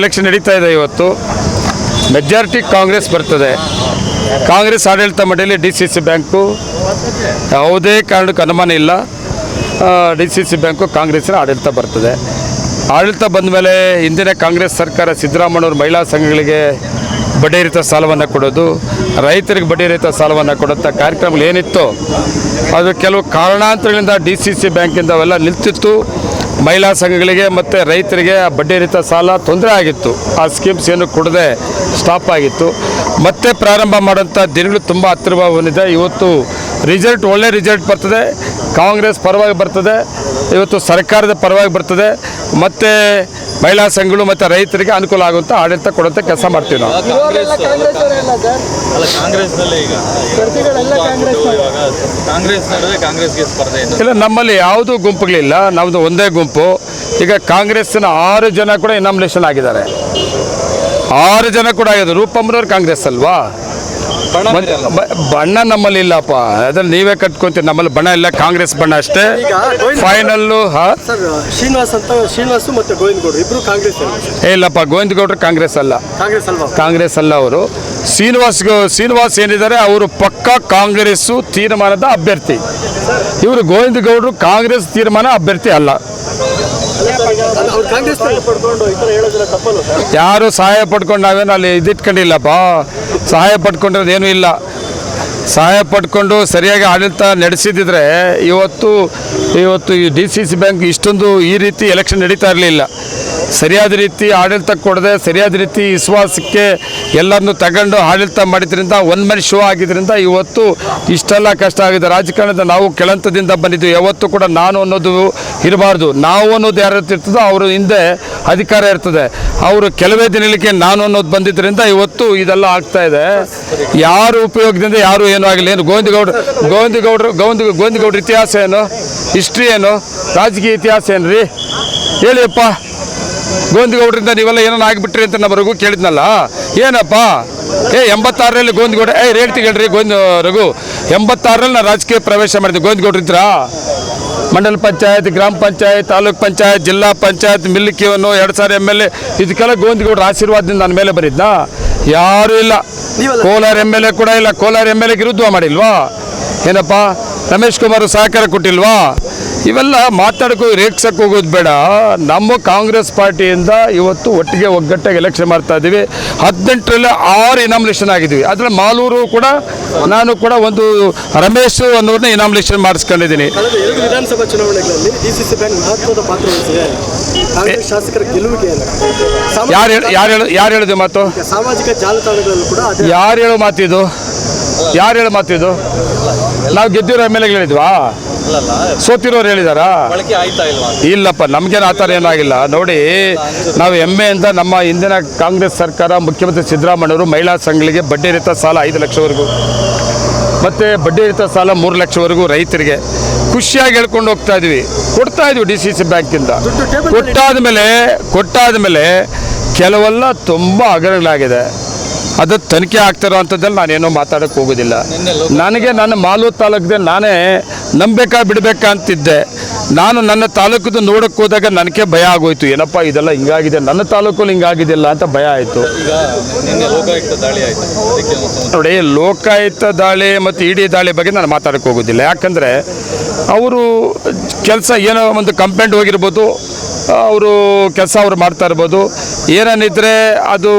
Election ನಡೀತಾ ಇದೆ ಇವತ್ತು. ಮೆಜಾರಿಟಿ ಕಾಂಗ್ರೆಸ್ ಬರ್ತದೆ. ಕಾಂಗ್ರೆಸ್ ಆಡಳಿತ ಮಂಡಳಿ ಡಿ ಸಿ ಸಿ ಬ್ಯಾಂಕು ಯಾವುದೇ ಕಾರಣಕ್ಕೂ ಅನುಮಾನ ಇಲ್ಲ. ಡಿ ಸಿ ಸಿ ಬ್ಯಾಂಕು ಕಾಂಗ್ರೆಸ್ಸಿನ ಆಡಳಿತ ಬರ್ತದೆ. ಆಡಳಿತ ಬಂದ ಮೇಲೆ ಹಿಂದಿನ ಕಾಂಗ್ರೆಸ್ ಸರ್ಕಾರ ಸಿದ್ದರಾಮಯ್ಯವ್ರ ಮಹಿಳಾ ಸಂಘಗಳಿಗೆ ಬಡ್ಡಿರಹಿತ ಸಾಲವನ್ನು ಕೊಡೋದು, ರೈತರಿಗೆ ಬಡ್ಡಿರಹಿತ ಸಾಲವನ್ನು ಕೊಡುವಂಥ ಕಾರ್ಯಕ್ರಮಗಳು ಏನಿತ್ತು, ಅದು ಕೆಲವು ಕಾರಣಾಂತರಗಳಿಂದ ಡಿ ಸಿ ಸಿ ಬ್ಯಾಂಕಿಂದ ಅವೆಲ್ಲ ನಿಲ್ತಿತ್ತು. ಮಹಿಳಾ ಸಂಘಗಳಿಗೆ ಮತ್ತು ರೈತರಿಗೆ ಬಡ್ಡಿ ರಹಿತ ಸಾಲ ತೊಂದರೆ ಆಗಿತ್ತು. ಆ ಸ್ಕೀಮ್ಸ್ ಏನು ಕೊಡದೆ ಸ್ಟಾಪ್ ಆಗಿತ್ತು. ಮತ್ತೆ ಪ್ರಾರಂಭ ಮಾಡೋಂಥ ದಿನಗಳು ತುಂಬ ಹತ್ತಿರ ಇವತ್ತು ರಿಸಲ್ಟ್ ಒಳ್ಳೆ ರಿಸಲ್ಟ್ ಬರ್ತದೆ. ಕಾಂಗ್ರೆಸ್ ಪರವಾಗಿ ಬರ್ತದೆ. ಇವತ್ತು ಸರ್ಕಾರದ ಪರವಾಗಿ ಬರ್ತದೆ. ಮತ್ತು ಮಹಿಳಾ ಸಂಘಗಳು ಮತ್ತು ರೈತರಿಗೆ ಅನುಕೂಲ ಆಗುವಂಥ ಆಡಳಿತ ಕೊಡುವಂಥ ಕೆಲಸ ಮಾಡ್ತೀವಿ ನಾವು. ಇರೋರೆಲ್ಲ ಕಾಂಗ್ರೆಸ್ ಅಲ್ಲ ಸರ್. ಅಲ್ಲ ಕಾಂಗ್ರೆಸ್ನಲ್ಲೇ ಈಗ ಸ್ಪರ್ಧಿಗಳೆಲ್ಲ ಕಾಂಗ್ರೆಸ್ ಇವಾಗ ಕಾಂಗ್ರೆಸ್ ನಡುವೆ ಕಾಂಗ್ರೆಸ್ಗೆ ಸ್ಪರ್ಧೆ ಇದೆ. ಇಲ್ಲ ನಮ್ಮಲ್ಲಿ ಯಾವುದೂ ಗುಂಪುಗಳಿಲ್ಲ ನಮ್ಮದು ಒಂದೇ ಗುಂಪು. ಈಗ ಕಾಂಗ್ರೆಸ್ಸಿನ ಆರು ಜನ ಕೂಡ ಇನಾಮಿನೇಷನ್ ಆಗಿದ್ದಾರೆ. ಆರು ಜನ ಕೂಡ ಆಗಿದ್ದಾರೆ. ರೂಪಮ್ಮನವ್ರು ಕಾಂಗ್ರೆಸ್ ಅಲ್ವಾ ಬಣ್ಣ ನಮ್ಮಲ್ಲಿ ಇಲ್ಲಪ್ಪ. ಅದ್ರಲ್ಲಿ ನೀವೇ ಕಟ್ಕೊಂತೀರಿ. ನಮ್ಮಲ್ಲಿ ಬಣ್ಣ ಇಲ್ಲ ಕಾಂಗ್ರೆಸ್ ಬಣ್ಣ ಅಷ್ಟೇ. ಫೈನಲ್ಲು ಹಾ? ಶ್ರೀನಿವಾಸ್ ಅಂತ ಶ್ರೀನಿವಾಸು ಮತ್ತೆ ಗೋವಿಂದ ಗೌಡ್ರು ಇಬ್ರು ಕಾಂಗ್ರೆಸ್ ಏ ಇಲ್ಲಪ್ಪ ಗೋವಿಂದ ಗೌಡ್ರು ಕಾಂಗ್ರೆಸ್ ಅಲ್ಲ. ಕಾಂಗ್ರೆಸ್ ಅಲ್ಲ ಕಾಂಗ್ರೆಸ್ ಅಲ್ಲ ಅವರು. ಶ್ರೀನಿವಾಸ್ ಶ್ರೀನಿವಾಸ್ ಏನಿದ್ದಾರೆ, ಅವರು ಪಕ್ಕ ಕಾಂಗ್ರೆಸ್ಸು ತೀರ್ಮಾನದ ಅಭ್ಯರ್ಥಿ. ಇವರು ಗೋವಿಂದ ಗೌಡರು ಕಾಂಗ್ರೆಸ್ ತೀರ್ಮಾನ ಅಭ್ಯರ್ಥಿ ಅಲ್ಲ. ಯಾರು ಸಹಾಯ ಪಡ್ಕೊಂಡು ನಾವೇನು ಅಲ್ಲಿ ಇದಿಟ್ಕೊಂಡಿಲ್ಲಪ್ಪ? ಸಹಾಯ ಪಡ್ಕೊಂಡಿರೋದು ಏನೂ ಇಲ್ಲ. ಸಹಾಯ ಪಡ್ಕೊಂಡು ಸರಿಯಾಗಿ ಆಡಳಿತ ನಡೆಸಿದಿದ್ರೆ ಇವತ್ತು ಇವತ್ತು ಈ ಡಿ ಸಿ ಸಿ ಬ್ಯಾಂಕ್ ಇಷ್ಟೊಂದು ಈ ರೀತಿ ಎಲೆಕ್ಷನ್ ನಡೀತಾ ಇರಲಿಲ್ಲ. ಸರಿಯಾದ ರೀತಿ ಆಡಳಿತ ಕೊಡದೆ, ಸರಿಯಾದ ರೀತಿ ವಿಶ್ವಾಸಕ್ಕೆ ಎಲ್ಲರನ್ನು ತಗೊಂಡು ಆಡಳಿತ ಮಾಡಿದ್ರಿಂದ ಒಂದು ಮನೆ ಶೋ ಆಗಿದ್ದರಿಂದ ಇವತ್ತು ಇಷ್ಟೆಲ್ಲ ಕಷ್ಟ ಆಗಿದೆ. ರಾಜಕಾರಣದ ನಾವು ಕೆಳಂತದಿಂದ ಬಂದಿದ್ದು ಯಾವತ್ತೂ ಕೂಡ ನಾನು ಅನ್ನೋದು ಇರಬಾರ್ದು. ನಾವು ಅನ್ನೋದು ಯಾರು ಇರ್ತದೋ ಅವರು ಹಿಂದೆ ಅಧಿಕಾರ ಇರ್ತದೆ. ಅವರು ಕೆಲವೇ ದಿನಕ್ಕೆ ನಾನು ಅನ್ನೋದು ಬಂದಿದ್ದರಿಂದ ಇವತ್ತು ಇದೆಲ್ಲ ಆಗ್ತಾ ಇದೆ. ಯಾರು ಉಪಯೋಗದಿಂದ ಯಾರು ಏನೂ ಆಗಲಿ ಏನು ಗೋವಿಂದ ಗೋವಿಂದಗೌಡರು, ಗೋವಿಂದ, ಗೋವಿಂದಗೌಡ್ರ ಗೋವಿಂದ ಗೋವಿಂದ ಗೌಡ್ರ ಇತಿಹಾಸ ಏನು? ಹಿಸ್ಟ್ರಿ ಏನು? ರಾಜಕೀಯ ಇತಿಹಾಸ ಏನು ರೀ ಹೇಳಿಯಪ್ಪ ಗೋವಿಂದ ಗೌಡ್ರಿಂದ ನೀವೆಲ್ಲ ಏನೋ ಆಗಿಬಿಟ್ರಿ ಅಂತ ನಮ್ಮ ರಘು ಕೇಳಿದ್ನಲ್ಲ? ಏನಪ್ಪ? ಏ, ಎಂಬತ್ತಾರರಲ್ಲಿ ಗೋವಿಂದ ಗೌಡ ಏ, ರೇಟ್ ತಿಳ್ರಿ ಗೋವಿಂದ, ರಘು. ಎಂಬತ್ತಾರರಲ್ಲಿ ನಾನು ರಾಜಕೀಯ ಪ್ರವೇಶ ಮಾಡಿದ್ದೆ. ಗೋವಿಂದ ಗೌಡ್ರು ಇದ್ರಾ? ಮಂಡಲ ಪಂಚಾಯತ್ ಗ್ರಾಮ ಪಂಚಾಯತ್ ತಾಲೂಕ್ ಪಂಚಾಯತ್ ಜಿಲ್ಲಾ ಪಂಚಾಯತ್ ಮಿಲ್ಲಿಕಿವನು ಎರಡು ಸಾವಿರ ಎಂ ಎಲ್ ಎ ಇದಕ್ಕೆಲ್ಲ ಗೋವಿಂದಗೌಡರ ಆಶೀರ್ವಾದದಿಂದ ನನ್ನ ಮೇಲೆ ಬರಿದ್ನಾ? ಯಾರೂ ಇಲ್ಲ. ಕೋಲಾರ ಎಂ ಎಲ್ ಎ ಕೂಡ ಇಲ್ಲ. ಕೋಲಾರ ಎಂ ಎಲ್ ಎಗೆ ವಿರುದ್ಧ ಮಾಡಿಲ್ವಾ? ಏನಪ್ಪ? ರಮೇಶ್ ಕುಮಾರ್ ಸಹಕಾರ ಕೊಟ್ಟಿಲ್ವಾ? ಇವೆಲ್ಲ ಮಾತಾಡೋಕ್ಕೂ ರೇಗ್ಸಕ್ಕೆ ಹೋಗೋದು ಬೇಡ. ನಮ್ಮ ಕಾಂಗ್ರೆಸ್ ಪಾರ್ಟಿಯಿಂದ ಇವತ್ತು ಒಟ್ಟಿಗೆ ಒಗ್ಗಟ್ಟಾಗಿ ಎಲೆಕ್ಷನ್ ಮಾಡ್ತಾ ಇದ್ದೀವಿ. ಹದಿನೆಂಟರಲ್ಲಿ ಆರು ಇನಾಮಿನೇಷನ್ ಆಗಿದ್ವಿ. ಅದರಲ್ಲಿ ಮಾಲೂರು ಕೂಡ ನಾನು ಕೂಡ ಒಂದು ರಮೇಶ್ ಅನ್ನೋರನ್ನ ಇನಾಮಿನೇಷನ್ ಮಾಡಿಸ್ಕೊಂಡಿದ್ದೀನಿ. ವಿಧಾನಸಭಾ ಚುನಾವಣೆಗಳಲ್ಲಿ ಬ್ಯಾಂಕ್ ಮಹತ್ವದ ಪಾತ್ರ ವಹಿಸಿದೆ. ಶಾಸಕರ ಯಾರು ಹೇಳ ಯಾರು ಯಾರು ಹೇಳಿದೆ ಮಾತು? ಸಾಮಾಜಿಕ ಜಾಲತಾಣಗಳಲ್ಲೂ ಕೂಡ ಯಾರು ಹೇಳೋ ಮಾತಿದು? ಯಾರು ಹೇಳೋ ಮಾತಿದು? ನಾವು ಗೆದ್ದಿರೋ ಎಂ ಎಲ್ ಹೇಳಿದ್ವಾ ಅಲ್ಲಲ್ಲ ಸೋತಿರೋರು ಹೇಳಿದಾರಾ? ಬಳಕೆ ಆಯ್ತಾ ಇಲ್ವಾ? ಇಲ್ಲಪ್ಪ ನಮ್ಗೇನು ಆ ಥರ ಏನಾಗಿಲ್ಲ ನೋಡಿ ನಾವು ಹೆಮ್ಮೆಯಿಂದ ನಮ್ಮ ಹಿಂದಿನ ಕಾಂಗ್ರೆಸ್ ಸರ್ಕಾರ ಮುಖ್ಯಮಂತ್ರಿ ಸಿದ್ದರಾಮಯ್ಯವರು ಮಹಿಳಾ ಸಂಘಗಳಿಗೆ ಬಡ್ಡಿ ರಹಿತ ಸಾಲ ಐದು ಲಕ್ಷವರೆಗೂ. ಮತ್ತು ಬಡ್ಡಿ ರಹಿತ ಸಾಲ ಮೂರು ಲಕ್ಷವರೆಗೂ ರೈತರಿಗೆ. ಖುಷಿಯಾಗಿ ಹೇಳ್ಕೊಂಡು ಹೋಗ್ತಾ ಇದ್ವಿ. ಕೊಡ್ತಾ ಇದ್ವಿ ಡಿ ಸಿ ಸಿ ಬ್ಯಾಂಕಿಂದ. ಕೊಟ್ಟಾದ ಮೇಲೆ ಕೊಟ್ಟಾದ ಮೇಲೆ ಕೆಲವೆಲ್ಲ ತುಂಬ ಹಗರಣಗಳಾಗಿದೆ. ಅದು ತನಿಖೆ ಆಗ್ತಿರೋ ಅಂಥದ್ದಲ್ಲಿ ನಾನೇನೋ ಮಾತಾಡೋಕ್ಕೆ ಹೋಗೋದಿಲ್ಲ. ನನಗೆ ನನ್ನ ಮಾಲೂರು ತಾಲೂಕಿದೆ ನಾನೇ ನಂಬೇಕಾ ಬಿಡಬೇಕಾ ಅಂತಿದ್ದೆ. ನಾನು ನನ್ನ ತಾಲೂಕದ್ದು ನೋಡಕ್ಕೆ ಹೋದಾಗ ನನಗೆ ಭಯ ಆಗೋಯ್ತು. ಏನಪ್ಪ ಇದೆಲ್ಲ ಹಿಂಗಾಗಿದೆ? ನನ್ನ ತಾಲೂಕಲ್ಲಿ ಹಿಂಗಾಗಿದೆಯಲ್ಲ ಅಂತ ಭಯ ಆಯಿತು. ನೋಡಿ ಲೋಕಾಯುಕ್ತ ದಾಳಿ ಮತ್ತು ಇಡಿ ದಾಳಿ ಬಗ್ಗೆ ನಾನು ಮಾತಾಡೋಕ್ಕೆ ಹೋಗೋದಿಲ್ಲ. ಯಾಕಂದರೆ ಅವರು ಕೆಲಸ ಏನೋ ಒಂದು ಕಂಪ್ಲೇಂಟ್ ಹೋಗಿರ್ಬೋದು. ಅವರು ಕೆಲಸ ಅವ್ರು ಮಾಡ್ತಾ ಇರ್ಬೋದು. ಏನೇನಿದ್ರೆ ಅದು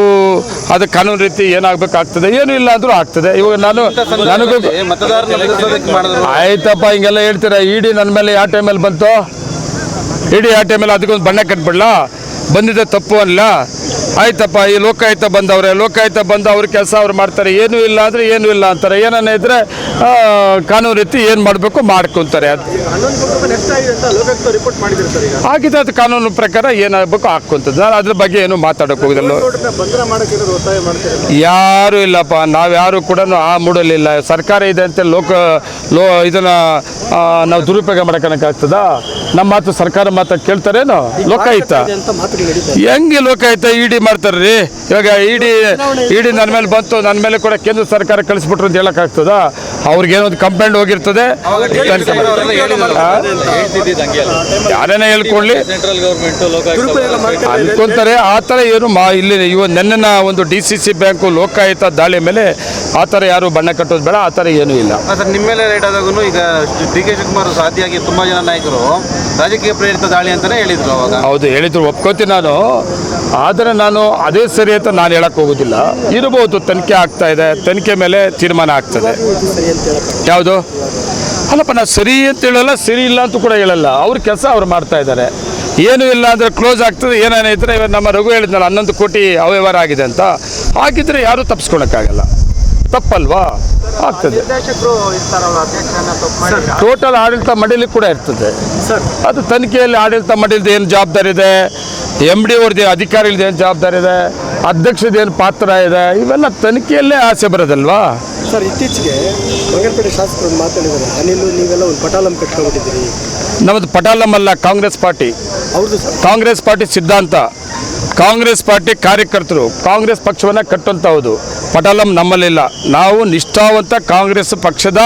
ಅದು ಕಾನೂನು ರೀತಿ ಏನಾಗಬೇಕಾಗ್ತದೆ ಏನು ಇಲ್ಲ ಅಂದರೂ ಆಗ್ತದೆ. ಇವಾಗ ನಾನು ನನಗೂ ಆಯ್ತಪ್ಪ ಹಿಂಗೆಲ್ಲ ಹೇಳ್ತೀರಾ? ಇಡಿ ನನ್ನ ಮೇಲೆ ಯಾವ ಟೈಮಲ್ಲಿ ಬಂತು? ಇಡಿ ಯಾವ ಟೈಮಲ್ಲಿ ಅದಕ್ಕೊಂದು ಬಣ್ಣ ಕಟ್ಬಿಡ್ಲಾ? ಬಂದಿದ್ದೆ ತಪ್ಪು ಅಲ್ಲ ಆಯ್ತಪ್ಪ, ಈ ಲೋಕಾಯುಕ್ತ ಬಂದವ್ರೆ, ಲೋಕಾಯುಕ್ತ ಬಂದು ಅವ್ರ ಕೆಲಸ ಅವ್ರು ಮಾಡ್ತಾರೆ. ಏನೂ ಇಲ್ಲ ಅಂದರೆ ಏನೂ ಇಲ್ಲ ಅಂತಾರೆ. ಏನನ್ನ ಇದ್ರೆ ಕಾನೂನು ರೀತಿ ಏನು ಮಾಡಬೇಕು ಮಾಡ್ಕೊಂತಾರೆ. ಅದು ಆಗಿದೆ ಅದು ಕಾನೂನು ಪ್ರಕಾರ ಏನಾಗಬೇಕು ಹಾಕ್ಕೊಂತದ್ದು. ನಾನು ಅದ್ರ ಬಗ್ಗೆ ಏನು ಮಾತಾಡೋಕೆ ಹೋಗಿದಲ್ಲ. ಯಾರು ಇಲ್ಲಪ್ಪ, ನಾವು ಯಾರು ಕೂಡ ಆ ಮೂಡಲಿಲ್ಲ ಸರ್ಕಾರ ಇದೆ ಅಂತ ಲೋಕ, ಲೋ, ಇದನ್ನು ನಾವು ದುರುಪಯೋಗ ಮಾಡ್ಕೊಳಕ್ಕಾಗ್ತದಾ ನಮ್ಮ ಮಾತು ಸರ್ಕಾರ ಮಾತು ಕೇಳ್ತಾರೇನು ಲೋಕಾಯುಕ್ತ. ಹೆಂಗೆ ಲೋಕಾಯುಕ್ತ ಇಡಿ ಮಾಡ್ತಾರ್ರಿ? ಇವಾಗ ಇಡಿ ಇಡಿ ನನ್ನ ಮೇಲೆ ಬಂತು ನನ್ನ ಮೇಲೆ ಕೂಡ ಕೇಂದ್ರ ಸರ್ಕಾರ ಕಳಿಸ್ಬಿಟ್ರು ಅಂತ ಹೇಳೋಕ್ಕಾಗ್ತದ ಒಂದು ಕಂಪ್ಲೇಂಟ್ ಹೋಗಿರ್ತದೆ? ಯಾರೇನೇ ಹೇಳ್ಕೊಳ್ಳಿ. ಅನ್ಕೊಂತಾರೆ. ಆ ಥರ ಏನು ಮಾ ಇಲ್ಲಿ ಇವ ನೆನ್ನೆನ ಒಂದು D C C bank Lokayukta ದಾಳಿ ಮೇಲೆ ಆ ಥರ ಯಾರು ಬಣ್ಣ ಕಟ್ಟೋದು ಬೇಡ, ಆ ಥರ ಏನೂ ಇಲ್ಲ. ನಿಮ್ಮ ಮೇಲೆ ಆದಾಗೂ ಈಗ ಡಿ ಕೆ ಶಿವಕುಮಾರ್ ಸಾಧ್ಯಾಗಿ ತುಂಬಾ ಜನ ನಾಯಕರು ರಾಜಕೀಯ ಪ್ರೇರಿತ ದಾಳಿ ಅಂತಲೇ ಹೇಳಿದ್ರು ಅವಾಗ. ಹೌದು, ಹೇಳಿದ್ರು. ಒಪ್ಕೋತೀನಿ ನಾನು. ಆದರೆ ನಾನು ಅದೇ ಸರಿ ಅಂತ ನಾನು ಹೇಳಕ್ಕೆ ಹೋಗೋದಿಲ್ಲ. ಇರಬಹುದು, ತನಿಖೆ ಆಗ್ತಾ ಇದೆ. ತನಿಖೆ ಮೇಲೆ ತೀರ್ಮಾನ ಆಗ್ತದೆ. ಯಾವುದು? ಅಲ್ಲಪ್ಪ, ನಾನು ಸರಿ ಅಂತ ಹೇಳಲ್ಲ, ಸರಿ ಇಲ್ಲ ಅಂತ ಕೂಡ ಹೇಳಲ್ಲ. ಅವ್ರ ಕೆಲಸ ಅವ್ರು ಮಾಡ್ತಾ ಇದ್ದಾರೆ. ಏನೂ ಇಲ್ಲ ಅಂದರೆ ಕ್ಲೋಸ್ ಆಗ್ತದೆ. ಏನೇನೈದ್ರೆ ಇವಾಗ ನಮ್ಮ ರಘು ಹೇಳಿದ್ನಲ್ಲ, ಹನ್ನೊಂದು ಕೋಟಿ ಅವ್ಯವಹಾರ ಆಗಿದೆ ಅಂತ. ಹಾಗಿದ್ರೆ ಯಾರೂ ತಪ್ಪಿಸ್ಕೊಳಕ್ಕಾಗಲ್ಲ ತಪ್ಪಲ್ವಾ? ಆಗ್ತದೆ. ಟೋಟಲ್ ಆಡಳಿತ ಮಂಡಳಿ ಕೂಡ ಇರ್ತದೆ. ಸರ್. ಅದು ತನಿಖೆಯಲ್ಲಿ ಆಡಳಿತ ಮಂಡಳಿದ ಏನು ಜವಾಬ್ದಾರಿ ಇದೆ? ಎಂ ಡಿ ಅವ್ರದ್ದು ಅಧಿಕಾರಿಗಳದ್ದು ಏನು ಜವಾಬ್ದಾರಿ ಇದೆ? ಅಧ್ಯಕ್ಷದ ಏನು ಪಾತ್ರ ಇದೆ? ಇವೆಲ್ಲ ತನಿಖೆಯಲ್ಲೇ ಆಸೆ ಬರೋದಲ್ವಾ? ಸರ್ ಇತ್ತೀಚೆಗೆ ಬಂಗಾರಪೇಟೆ ಶಾಸಕರು ಮಾತಾಡಿದ್ದಾರೆ ಅನಿಲ್ ನೀವೆಲ್ಲ ಒಂದು ಪಟಾಲಂ ಕಟ್ಕೊಂಡಿದ್ದೀರಿ. ನಮ್ಮದು ಪಟಾಲಂ ಅಲ್ಲ ಕಾಂಗ್ರೆಸ್ ಪಾರ್ಟಿ. ಹೌದು ಸರ್. ಕಾಂಗ್ರೆಸ್ ಪಾರ್ಟಿ ಸಿದ್ಧಾಂತ. ಕಾಂಗ್ರೆಸ್ ಪಾರ್ಟಿ ಕಾರ್ಯಕರ್ತರು. ಕಾಂಗ್ರೆಸ್ ಪಕ್ಷವನ್ನು ಕಟ್ಟುವಂಥದ್ದು ಪಟಾಲಂ ನಮ್ಮಲ್ಲಿಲ್ಲ. ನಾವು ನಿಷ್ಠಾವಂತ ಕಾಂಗ್ರೆಸ್ ಪಕ್ಷದ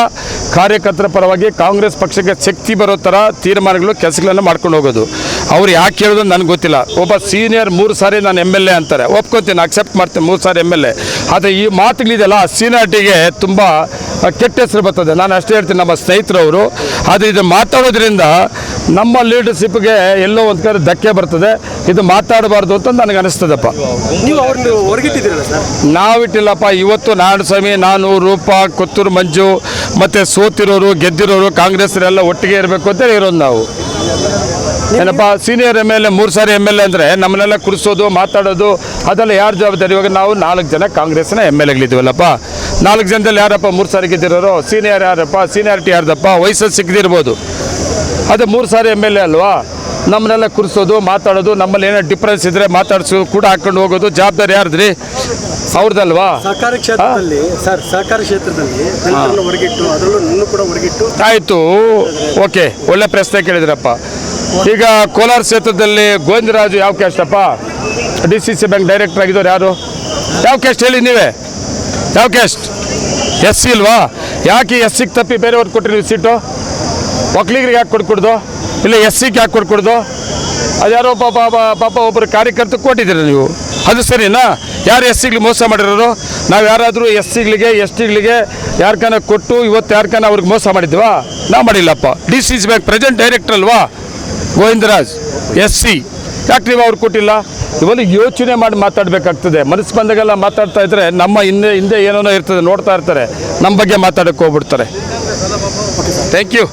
ಕಾರ್ಯಕರ್ತರ ಪರವಾಗಿ ಕಾಂಗ್ರೆಸ್ ಪಕ್ಷಕ್ಕೆ ಶಕ್ತಿ ಬರೋ ಥರ ತೀರ್ಮಾನಗಳು, ಕೆಲಸಗಳನ್ನು ಮಾಡ್ಕೊಂಡು ಹೋಗೋದು. ಅವ್ರು ಯಾಕೆ ಹೇಳೋದು ನನಗೆ ಗೊತ್ತಿಲ್ಲ. ಒಬ್ಬ ಸೀನಿಯರ್ ಮೂರು ಸಾರಿ ನಾನು ಎಂ ಎಲ್ ಎ ಅಂತಾರೆ. ಒಪ್ಕೊತೀನಿ ಅಕ್ಸೆಪ್ಟ್ ಮಾಡ್ತೀನಿ, ಮೂರು ಸಾರಿ ಎಂ ಎಲ್ ಎ. ಆದರೆ ಈ ಮಾತುಗಳಿದೆಯಲ್ಲ ಸೀನಿಯಾರಿಟಿಗೆ ತುಂಬ ಕೆಟ್ಟ ಹೆಸರು ಬರ್ತದೆ. ನಾನು ಅಷ್ಟೇ ಹೇಳ್ತೀನಿ ನಮ್ಮ ಸ್ನೇಹಿತರವರು. ಆದರೆ ಇದು ಮಾತಾಡೋದ್ರಿಂದ ನಮ್ಮ ಲೀಡರ್ಶಿಪ್ಗೆ ಎಲ್ಲೋ ಒಂದು ಕಡೆ ಧಕ್ಕೆ ಬರ್ತದೆ. ಇದು ಮಾತಾಡಬಾರ್ದು ಅಂತ ನನಗೆ ಅನಿಸ್ತದಪ್ಪ. ನಾವಿಟ್ಟಿಲ್ಲಪ್ಪ ಇವತ್ತು ನಾರಾಯಣಸ್ವಾಮಿ ನಾನು ರೂಪ ಕೊತ್ತೂರು ಮಂಜು ಮತ್ತು ಸೋತಿರೋರು ಗೆದ್ದಿರೋರು ಕಾಂಗ್ರೆಸ್ರೆಲ್ಲ ಒಟ್ಟಿಗೆ ಇರಬೇಕು ಅಂತ ಇರೋದು ನಾವು. ಏನಪ್ಪ ಸೀನಿಯರ್ ಎಂ ಎಲ್ ಎ ಮೂರು ಸಾರಿ ಎಂ ಎಲ್ ಎ ಅಂದರೆ ನಮ್ಮನ್ನೆಲ್ಲ ಕುಡಿಸೋದು ಮಾತಾಡೋದು ಅದೆಲ್ಲ ಯಾರು ಜವಾಬ್ದಾರಿ? ಇವಾಗ ನಾವು ನಾಲ್ಕು ಜನ ಕಾಂಗ್ರೆಸ್ನ ಎಂ ಎಲ್ ಎಗಳಿದ್ದೀವಲ್ಲಪ್ಪ ನಾಲ್ಕು ಜನದಲ್ಲಿ ಯಾರಪ್ಪ ಮೂರು ಸಾರಿ ಗೆದ್ದಿರೋರು? ಸೀನಿಯರ್ ಯಾರಪ್ಪ? ಸೀನಿಯಾರಿಟಿ ಯಾರ್ದಪ್ಪ? ವಯಸ್ಸಲ್ಲಿ ಸಿಗದಿರ್ಬೋದು. ಅದು ಮೂರು ಸಾರಿ ಎಂ ಎಲ್ ಎ ಅಲ್ವಾ? ನಮ್ಮನ್ನೆಲ್ಲ ಕುರಿಸೋದು ಮಾತಾಡೋದು ನಮ್ಮಲ್ಲಿ ಏನೋ ಡಿಫ್ರೆನ್ಸ್ ಇದ್ದರೆ ಮಾತಾಡಿಸೋದು ಕೂಡ ಹಾಕೊಂಡು ಹೋಗೋದು ಜವಾಬ್ದಾರಿ ಯಾರ್ದ್ರಿ? ಅವ್ರದ್ದಲ್ವಾ ಸರ್ಕಾರಿ ಕ್ಷೇತ್ರದಲ್ಲಿ ಸರ್ ಸರ್ಕಾರಿ ಕ್ಷೇತ್ರದಲ್ಲಿ ಹೊರಗಿಟ್ಟು ಅದರಲ್ಲೂ ನನ್ನ ಕೂಡ ಹೊರಗಿಟ್ಟು. ಆಯಿತು. ಓಕೆ. ಒಳ್ಳೆ ಪ್ರಶ್ನೆ ಕೇಳಿದ್ರಪ್ಪ. ಈಗ ಕೋಲಾರ ಕ್ಷೇತ್ರದಲ್ಲಿ ಗೋವಿಂದರಾಜು ಯಾವ ಕ್ಯಾಸ್ಟಪ್ಪ D C C bank director ಆಗಿದ್ದವ್ರು ಯಾರು? ಯಾವ ಕ್ಯಾಸ್ಟ್ ಹೇಳಿ ನೀವೇ? ಯಾವ ಕ್ಯಾಸ್ಟ್ ಎಸ್ ಸಿ ಇಲ್ವಾ? ಯಾಕೆ ಎಸ್ ಸಿಗೆ ತಪ್ಪಿ ಬೇರೆಯವ್ರಿಗೆ ಕೊಟ್ರಿ ನೀವು ಸೀಟು? ಒಕ್ಕಲಿಗರಿಗೆ ಯಾಕೆ ಕೊಡ್ಕೊಡ್ದು ಇಲ್ಲ ಎಸ್ ಸಿಗೆ ಯಾಕೆ ಕೊಡ್ಕೊಡ್ದು ಅದ್ಯಾರೋ ಪಾಪ, ಪಾಪ- ಒಬ್ಬರು ಕಾರ್ಯಕರ್ತ ಕೊಟ್ಟಿದ್ದೀರ ನೀವು? ಅದು ಸರಿನಾ? ಯಾರು ಎಸ್ ಸಿಗ್ಲಿ ಮೋಸ ಮಾಡಿರೋರು? ನಾವು ಯಾರಾದರೂ ಎಸ್ ಸಿಗಳಿಗೆ ಎಸ್ ಟಿಗಳಿಗೆ ಯಾರ್ಕಾನ ಕೊಟ್ಟು ಇವತ್ತು ಯಾರ್ಕಾನ ಅವ್ರಿಗೆ ಮೋಸ ಮಾಡಿದ್ವಾ? ನಾ ಮಾಡಿಲ್ಲಪ್ಪ. D C C bank present director ಅಲ್ವಾ? Govindaraj, S C. ಯಾಕೆ ನೀವು ಅವ್ರು ಕೊಟ್ಟಿಲ್ಲ. ಒಂದು ಯೋಚನೆ ಮಾಡಿ ಮಾತಾಡಬೇಕಾಗ್ತದೆ. ಮನಸ್ಸು ಬಂದಾಗೆಲ್ಲ ಮಾತಾಡ್ತಾ ಇದ್ರೆ ನಮ್ಮ ಹಿಂದೆ ಹಿಂದೆ ಏನೇನೋ ಇರ್ತದೆ ನೋಡ್ತಾ ಇರ್ತಾರೆ. ನಮ್ಮ ಬಗ್ಗೆ ಮಾತಾಡೋಕ್ಕೆ ಹೋಗ್ಬಿಡ್ತಾರೆ. Thank you